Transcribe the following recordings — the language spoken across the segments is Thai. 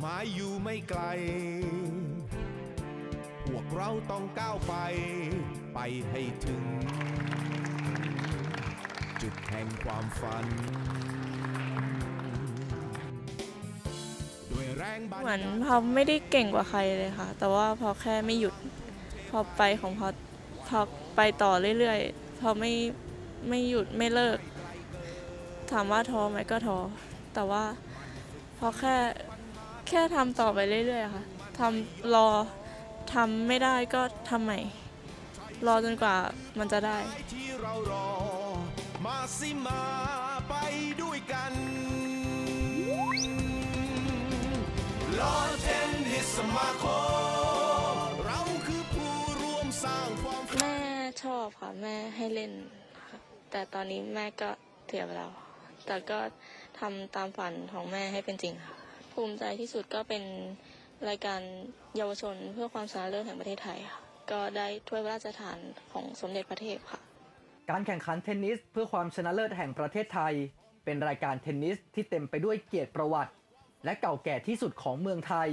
หมายอยู่ไม่ไกล พวกเราต้องก้าวไป ไปให้ถึง จุดแห่งความฝัน ด้วยแรงบันเหมือนพอไม่ได้เก่งกว่าใครเลยค่ะ แต่ว่าพอแค่ไม่หยุด พอไปของพอพอไปต่อเรื่อยๆ พอไม่ไม่หยุดไม่เลิก ถามว่าท้อไหมก็ท้อ แต่ว่าพอแค่ แค่ทำต่อไปเรื่อยๆค่ะทำรอทำไม่ได้ก็ทำใหม่ รอจนกว่ามันจะได้ที่เรารอมาสิมาไปด้วยกันลอนเทนนิสสมาคมเราคือผู้ร่วมสร้างความฝันแม่ชอบค่ะ แม่ให้เล่นค่ะแต่ตอนนี้แม่ก็เสียไปแล้ว แต่ก็ทำตามฝันของแม่ให้เป็นจริงค่ะ ภูมิใจที่สุดก็เป็นรายการเยาวชนเพื่อความชนะเลิศแห่งประเทศไทยค่ะ ก็ได้ถ้วยพระราชทานของสมเด็จพระเทพค่ะ การแข่งขันเทนนิสเพื่อความชนะเลิศแห่งประเทศไทย เป็นรายการเทนนิสที่เต็มไปด้วยเกียรติประวัติ และเก่าแก่ที่สุดของเมืองไทย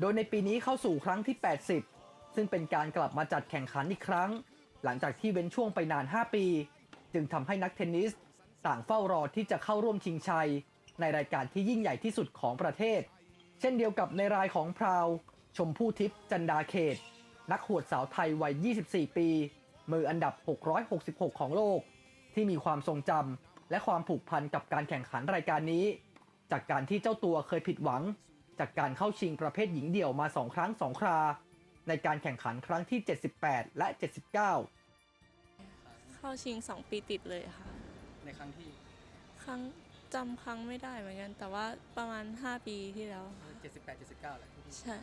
โดยในปีนี้เข้าสู่ครั้งที่ 80 ซึ่งเป็นการกลับมาจัดแข่งขันอีกครั้ง หลังจากที่เว้นช่วงไปนาน 5 ปี จึงทำให้นักเทนนิสต่างเฝ้ารอที่จะเข้าร่วมชิงชัย ในรายการที่ยิ่งใหญ่ที่สุดของประเทศ เช่นเดียวกับในรายของพราว ชมพู่ทิพย์จันดาเขต นักหวดสาวไทยวัย 24 ปี มืออันดับ 666 ของโลก ที่มีความทรงจำและความผูกพันกับการแข่งขันรายการนี้ จากการที่เจ้าตัวเคยผิดหวัง จากการเข้าชิงประเภทหญิงเดี่ยวมา 2 ครั้ง 2 ครา ในการแข่งขันครั้งที่ 78 และ 79 เข้าชิง 2 ปีติดเลยค่ะ ในครั้งที่ครั้ง จำครั้งไม่ได้เหมือนกัน แต่ว่าประมาณ 5 ปีที่แล้วค่ะ78 79แหละใช่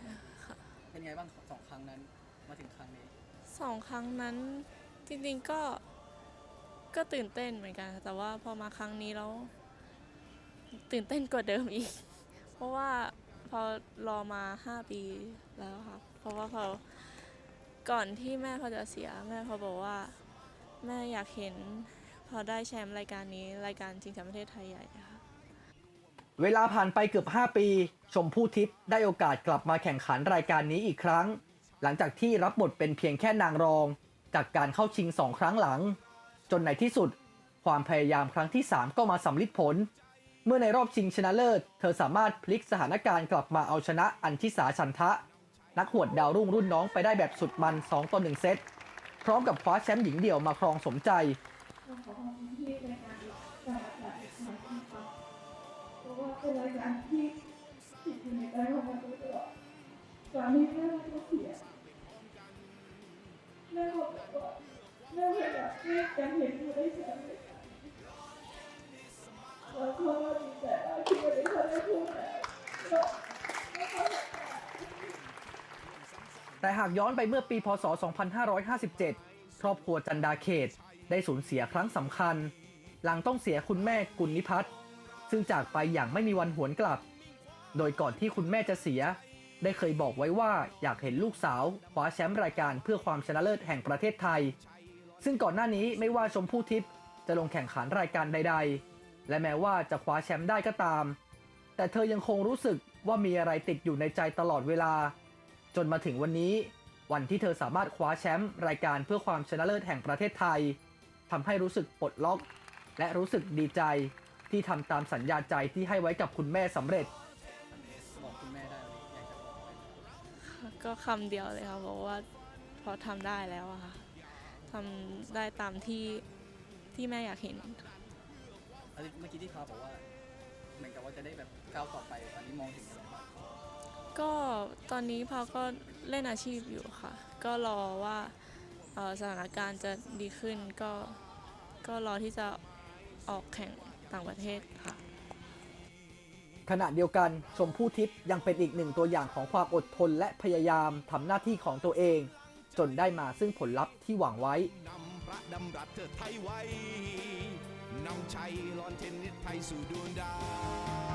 ค่ะเป็นไงบ้างสองครั้งนั้นมาถึงครั้งนี้ สองครั้งนั้นจริงๆก็ก็ตื่นเต้นเหมือนกันค่ะแต่ว่าพอมาครั้งนี้แล้วตื่นเต้นกว่าเดิมอีก เพราะว่าพอรอมา5ปีแล้วค่ะเพราะว่าพอก่อนที่แม่เขาจะเสีย แม่เขาบอกว่า แม่อยากเห็น พอได้แชมป์รายการนี้รายการชิงแชมป์ประเทศไทยใหญ่ค่ะเวลาผ่านไปเกือบ 5 ปี ชมพู่ทิพย์ได้โอกาสกลับมาแข่งขันรายการนี้อีกครั้ง หลังจากที่รับบทเป็นเพียงแค่นางรอง จากการเข้าชิง2ครั้งหลัง จนในที่สุด ความพยายามครั้งที่ 3 ก็มาสำลิดผล เมื่อในรอบชิงชนะเลิศ เธอสามารถพลิกสถานการณ์กลับมาเอาชนะอัญชิสาชันทะ นักหวดดาวรุ่งรุ่นน้องไปได้แบบสุดมัน2ต่อ1เซตพร้อมกับคว้าแชมป์หญิงเดี่ยวมาครองสมใจ เพราะว่าเป็นรายการที่ติดอยู่ในใจของมันโดยตลอดตอนนี้แม่ก็เสียแม่บอกว่าแม่อยากให้การเห็นหนูได้แชมป์แล้วก็ดีใจที่วันนี้เขาได้พูดแล้วแต่หากย้อนไปเมื่อปี พศ 2557 ครอบครัวจันดาเขต ได้สูญเสียครั้งสำคัญ หลังต้องเสียคุณแม่กุลนิพัฒน์ซึ่งจากไปอย่างไม่มีวันหวนกลับ โดยก่อนที่คุณแม่จะเสีย ได้เคยบอกไว้ว่าอยากเห็นลูกสาวคว้าแชมป์รายการเพื่อความชนะเลิศแห่งประเทศไทย ซึ่งก่อนหน้านี้ไม่ว่าชมพู่ทิพย์จะลงแข่งขันรายการใด ๆ และแม้ว่าจะคว้าแชมป์ได้ก็ตาม แต่เธอยังคงรู้สึกว่ามีอะไรติดอยู่ในใจตลอดเวลา จนมาถึงวันนี้ วันที่เธอสามารถคว้าแชมป์รายการเพื่อความชนะเลิศแห่งประเทศไทย ทำให้รู้สึกปลดล็อก และรู้สึกดีใจที่ทำตามสัญญาใจที่ให้ไว้กับคุณแม่สำเร็จ บอกคุณแม่ได้อยากจะบอกก็คำเดียวเลยค่ะบอกว่าพอทำได้แล้วอะค่ะทำได้ตามที่ที่แม่อยากเห็นเมื่อกี้ที่เขาบอกว่าเหมือนกับว่าจะได้แบบก้าวต่อไปตอนนี้มองถึงอะไรบ้างก็ตอนนี้พาวก็เล่นอาชีพอยู่ค่ะ ก็รอว่าเอ่อ สถานการณ์จะดีขึ้นก็ก็รอที่จะออกแข่งต่างประเทศค่ะ ขณะเดียวกันชมพู่ทิพย์ยังเป็นอีกหนึ่งตัวอย่างของความอดทนและพยายามทำหน้าที่ของตัวเอง จนได้มาซึ่งผลลัพธ์ที่หวังไว้ นำพระดำรัสเทิดไทยไว้นำชัยลอนเทนนิสไทยสู่ดวงดาว